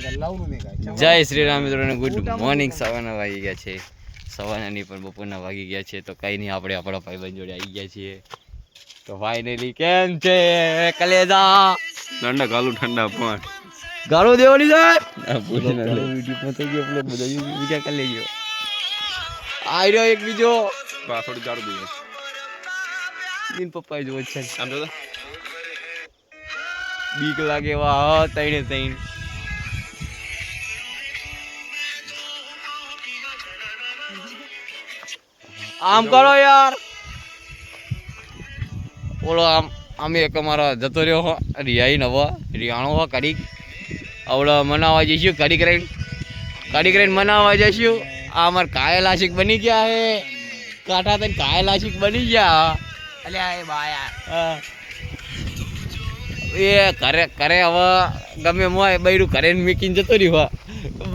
જય શ્રી રામ મિત્રોને good morning. સવારના વાગી ગયા છે. સવારના નહીં પણ બપોરના વાગી ગયા છે તો કઈ નહીં આપણે આપણા ભાઈબંધ જોડે આવી ગયા છીએ. તો ફાઇનલી કેમ છે? કલેજા! ઠંડા ગાલું ઠંડા પણ. ગાળો દેવાની છે? પૂછીને વીડિયો થઈ ગયો આપણે બધા બીજા કરી લેજો. આ રહ્યો એક બીજો. પાછળ ગાળો દઈએ. દિન પપ્પાએ જોવો છે. આમ તો બીક લાગે વાહ તઈને તઈને આમ કરો યાર. ઓલો આમ આમ એક અમારો જતો રહ્યો હો રિયાઈ નવો રિયાણો હો કડીક. આવડો મનાવા જઈશું કડીક રહીને કડીક રહીને મનાવા જઈશું. આ અમાર કાયલ આશિક બની ગયા હે. કાંઠા થઈને કાયલ આશિક બની ગયા. અલ્યા એ બાયા એ કરે કરે હવે ગમે એમ હોય બૈરું ઘરે મીકીને જતો રહ્યું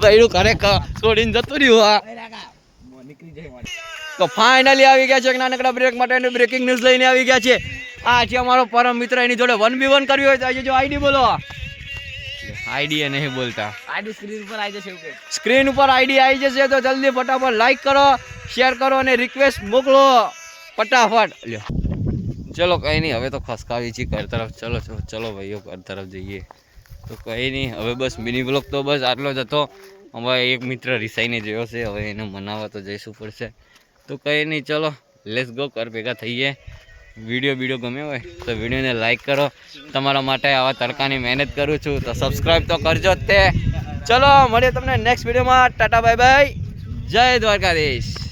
બૈરું કરે છોડીને જતો રહ્યું હો. તો ફાઇનલી આવી ગયા છે એક નાનકડા બ્રેક માટે બ્રેકિંગ ન્યૂઝ લઈને આવી ગયા છે. આ છે અમારો પરમ મિત્ર એની જોડે વન બી વન કરવી હોય તો આજે જો આઈડી બોલો. આઈડી એ નહીં બોલતા. આઈડી સ્ક્રીન ઉપર આવી જશે સ્ક્રીન ઉપર આઈડી આવી જશે તો જલ્દી ફટાફટ લાઈક કરો શેર કરો અને રિક્વેસ્ટ મોકલો. ફટાફટ. લ્યો. ચલો કંઈ નહીં. હવે તો ખસકાવી છીએ ઘર તરફ. ચલો ચલો ચલો ભાઈઓ ઘર તરફ જઈએ. તો કંઈ નહીં. હવે બસ મિની બ્લોક તો બસ આટલો જ હતો. અમારે એક મિત્ર રિસાઈને જોયો છે. હવે એને મનાવવા તો જઈશું પડશે. તો કંઈ નહીં, ચલો લેસ ગો કર ભેગા થઈએ. વીડિયો વીડિયો ગમે હોય તો વિડીયોને લાઈક કરો. તમારા માટે આવા તડકાની મહેનત કરું છું, તો સબસ્ક્રાઈબ તો કરજો જ તે. ચલો, મળીએ તમને નેક્સ્ટ વિડીયોમાં. ટાટા બાય બાય જય દ્વારકાધીશ.